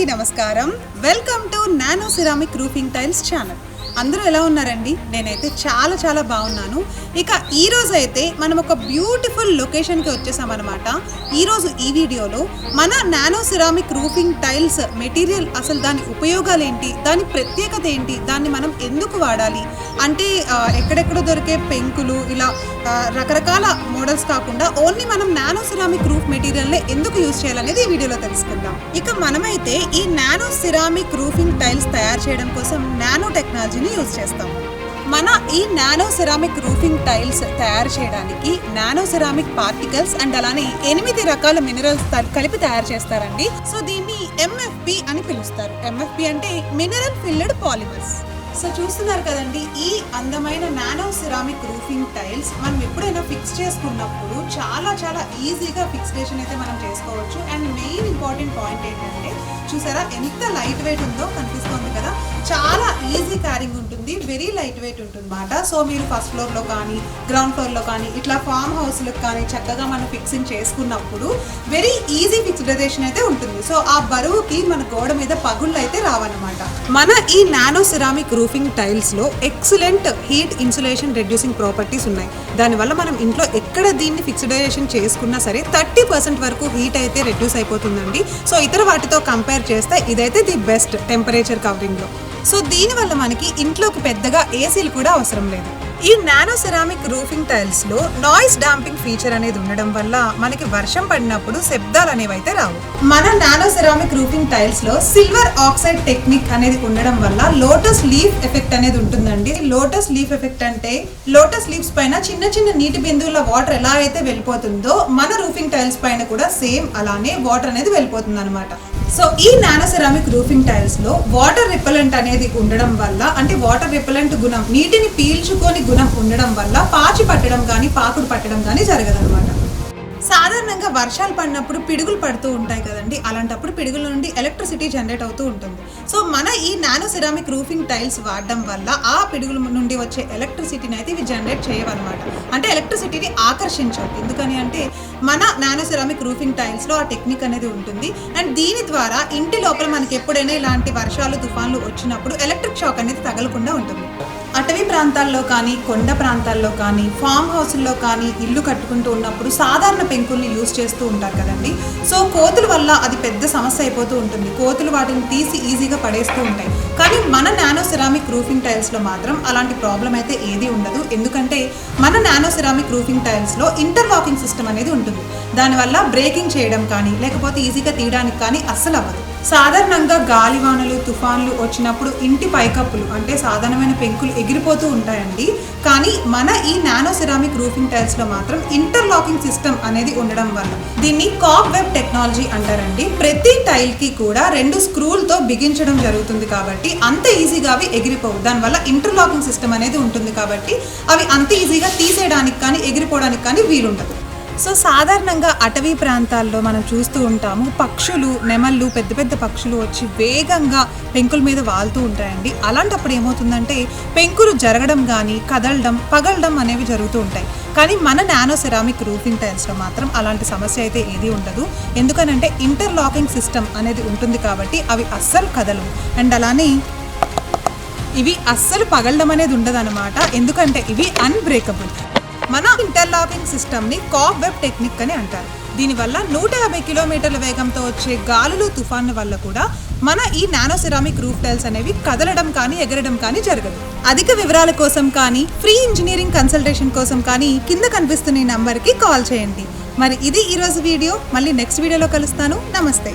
అందరికీ నమస్కారం. Welcome to nano ceramic roofing tiles channel అందరూ ఎలా ఉన్నారండి? నేనైతే చాలా చాలా బాగున్నాను. ఇక ఈ రోజు అయితే మనం ఒక బ్యూటిఫుల్ లొకేషన్కి వచ్చేసామన్నమాట. ఈరోజు ఈ వీడియోలో మన nano ceramic roofing tiles material అసలు దాని ఉపయోగాలు ఏంటి? దాని ప్రత్యేకత ఏంటి? దాన్ని మనం ఎందుకు వాడాలి? అంటే ఎక్కడెక్కడ దొరికే పెంకులు ఇలా రకరకాల మోడల్స్ కాకుండా ఓన్లీ మనం నానో సిరామిక్ రూఫ్ మెటీరియల్ని ఎందుకు యూజ్ చేయాలనేది ఈ వీడియోలో తెలుసుకుందాం. ఇక మనమైతే ఈ నానో సిరామిక్ రూఫింగ్ టైల్స్ తయారు చేయడం కోసం నానో టెక్నాలజీని యూజ్ చేస్తాం. మన ఈ నానో సిరామిక్ రూఫింగ్ టైల్స్ తయారు చేయడానికి నానో సిరామిక్ పార్టికల్స్ అండ్ అలానే ఎనిమిది రకాల మినరల్స్ కలిపి తయారు చేస్తారండి. సో దీన్ని ఎంఎఫ్పి అని పిలుస్తారు. ఎంఎఫ్పి అంటే మినరల్ ఫిల్డ్ పాలిమర్స్ సో చూస్తున్నారు కదండి ఈ అందమైన నానో సిరామిక్ రూఫింగ్ టైల్స్ మనం ఎప్పుడైనా ఫిక్స్ చేసుకున్నప్పుడు చాలా చాలా ఈజీగా ఫిక్స్డేషన్ అయితే మనం చేసుకోవచ్చు. అండ్ మెయిన్ ఇంపార్టెంట్ పాయింట్ ఏంటంటే చూసారా ఎంత లైట్ వెయిట్ ఉందో కనిపిస్తుంది కదా? చాలా ఈజీ క్యారింగ్ ఉంటుంది. వెరీ లైట్ వెయిట్ ఉంటుంది అనమాట సో మీరు ఫస్ట్ ఫ్లోర్లో కానీ గ్రౌండ్ ఫ్లోర్లో కానీ ఇట్లా ఫామ్ హౌస్లకు కానీ చక్కగా మనం ఫిక్సింగ్ చేసుకున్నప్పుడు వెరీ ఈజీ ఫిక్స్డైజేషన్ అయితే ఉంటుంది. సో ఆ బరువుకి మన గోడ మీద పగుళ్ళు అయితే రావన్నమాట. మన ఈ nano ceramic roofing టైల్స్లో excellent heat insulation reducing properties ఉన్నాయి. దానివల్ల మనం ఇంట్లో ఎక్కడ దీన్ని ఫిక్స్డైజేషన్ చేసుకున్నా సరే థర్టీ పర్సెంట్ వరకు హీట్ అయితే రెడ్యూస్ అయిపోతుందండి. సో ఇతర వాటితో కంపేర్ చేస్తే ఇదైతే ది బెస్ట్ టెంపరేచర్ కవరింగ్లో సో దీనివల్ల మనకి ఇంట్లోకి పెద్దగా ఏసీలు కూడా అవసరం లేదు. ఈ నానో సెరామిక్ రూఫింగ్ టైల్స్లో నాయిస్ డాంపింగ్ ఫీచర్ అనేది ఉండడం వల్ల మనకి వర్షం పడినప్పుడు శబ్దాలు అనేవి అయితే రావు. మన నానో సెరామిక్ రూఫింగ్ టైల్స్లో సిల్వర్ ఆక్సైడ్ టెక్నిక్ అనేది ఉండడం వల్ల లోటస్ లీఫ్ ఎఫెక్ట్ అనేది ఉంటుందండి. లోటస్ లీఫ్ ఎఫెక్ట్ అంటే లోటస్ లీవ్స్ పైన చిన్న చిన్న నీటి బిందువుల వాటర్ ఎలా అయితే వెళ్ళిపోతుందో మన రూఫింగ్ టైల్స్ పైన కూడా సేమ్ అలానే వాటర్ అనేది వెళ్ళిపోతుంది అనమాట సో ఈ నానో సెరామిక్ రూఫింగ్ టైల్స్లో వాటర్ రిపెలెంట్ అనేది ఉండడం వల్ల అంటే వాటర్ రిపెలెంట్ గుణం నీటిని పీల్చుకొని గుణం ఉండడం వల్ల పాచి పట్టడం కానీ పాకుడు పట్టడం కానీ జరగదనమాట సాధారణంగా వర్షాలు పడినప్పుడు పిడుగులు పడుతూ ఉంటాయి కదండి. అలాంటప్పుడు పిడుగుల నుండి ఎలక్ట్రిసిటీ జనరేట్ అవుతూ ఉంటుంది. సో మన ఈ నానో సిరామిక్ రూఫింగ్ టైల్స్ వాడడం వల్ల ఆ పిడుగుల నుండి వచ్చే ఎలక్ట్రిసిటీని అయితే ఇవి జనరేట్ చేయవన్నమాట. అంటే ఎలక్ట్రిసిటీని ఆకర్షించవు. ఎందుకని అంటే మన నానో సిరామిక్ రూఫింగ్ టైల్స్లో ఆ టెక్నిక్ అనేది ఉంటుంది. అండ్ దీని ద్వారా ఇంటి లోపల మనకి ఎప్పుడైనా ఇలాంటి వర్షాలు తుఫాన్లు వచ్చినప్పుడు ఎలక్ట్రిక్ షాక్ అనేది తగలకుండా ఉంటుంది. అటవీ ప్రాంతాల్లో కానీ కొండ ప్రాంతాల్లో కానీ ఫామ్ హౌస్ల్లో కానీ ఇల్లు కట్టుకుంటూ ఉన్నప్పుడు సాధారణ పెంకుల్ని యూజ్ చేస్తూ ఉంటారు కదండి. సో కోతుల వల్ల అది పెద్ద సమస్య అయిపోతూ ఉంటుంది. కోతులు వాటిని తీసి ఈజీగా పడేస్తూ ఉంటాయి. కానీ మన నానో సిరామిక్ రూఫింగ్ టైల్స్లో మాత్రం అలాంటి ప్రాబ్లం అయితే ఏది ఉండదు. ఎందుకంటే మన నానో సిరామిక్ రూఫింగ్ టైల్స్లో ఇంటర్లాకింగ్ సిస్టమ్ అనేది ఉంటుంది. దానివల్ల బ్రేకింగ్ చేయడం కానీ లేకపోతే ఈజీగా తీయడానికి కానీ అస్సలు అవ్వదు. సాధారణంగా గాలివానలు తుఫాన్లు వచ్చినప్పుడు ఇంటి పైకప్పులు అంటే సాధారణమైన పెంకులు ఎగిరిపోతూ ఉంటాయండి. కానీ మన ఈ నానో సిరామిక్ రూఫింగ్ టైల్స్లో మాత్రం ఇంటర్లాకింగ్ సిస్టమ్ అనేది ఉండడం వల్ల. దీన్ని కాప్ వెబ్ టెక్నాలజీ అంటారండి. ప్రతి టైల్కి కూడా రెండు స్క్రూలతో బిగించడం జరుగుతుంది కాబట్టి అంత ఈజీగా అవి ఎగిరిపోవు. దానివల్ల ఇంటర్లాకింగ్ సిస్టమ్ అనేది ఉంటుంది కాబట్టి అవి అంత ఈజీగా తీసేయడానికి కానీ ఎగిరిపోవడానికి కానీ వీలుండదు. సో సాధారణంగా అటవీ ప్రాంతాల్లో మనం చూస్తూ ఉంటాము పక్షులు నెమళ్ళు పెద్ద పెద్ద పక్షులు వచ్చి వేగంగా పెంకుల మీద వాలుతూ ఉంటాయండి. అలాంటప్పుడు ఏమవుతుందంటే పెంకులు జరగడం కానీ కదలడం పగలడం అనేవి జరుగుతూ ఉంటాయి. కానీ మన నానో సెరామిక్ రూఫింగ్ టైల్స్లో మాత్రం అలాంటి సమస్య అయితే ఏది ఉండదు. ఎందుకనంటే ఇంటర్లాకింగ్ సిస్టమ్ అనేది ఉంటుంది కాబట్టి అవి అస్సలు కదలవు. అండ్ అలానే ఇవి అస్సలు పగలడం అనేది ఉండదన్నమాట. ఎందుకంటే ఇవి అన్బ్రేకబుల్ మన ఇంటర్లాకింగ్ సిస్టమ్ని కాక్ వెబ్ టెక్నిక్ అని అంటారు. దీనివల్ల నూట యాభై కిలోమీటర్ల వేగంతో వచ్చే గాలులు తుఫాన్ల వల్ల కూడా మన ఈ నానో సిరామిక్ రూఫ్ టైల్స్ అనేవి కదలడం కానీ ఎగరడం కానీ జరగదు. అధిక వివరాల కోసం కానీ ఫ్రీ ఇంజనీరింగ్ కన్సల్టేషన్ కోసం కానీ కింద కనిపిస్తున్న ఈ నంబర్కి కాల్ చేయండి. మరి ఇది ఈరోజు వీడియో. మళ్ళీ నెక్స్ట్ వీడియోలో కలుస్తాను. నమస్తే.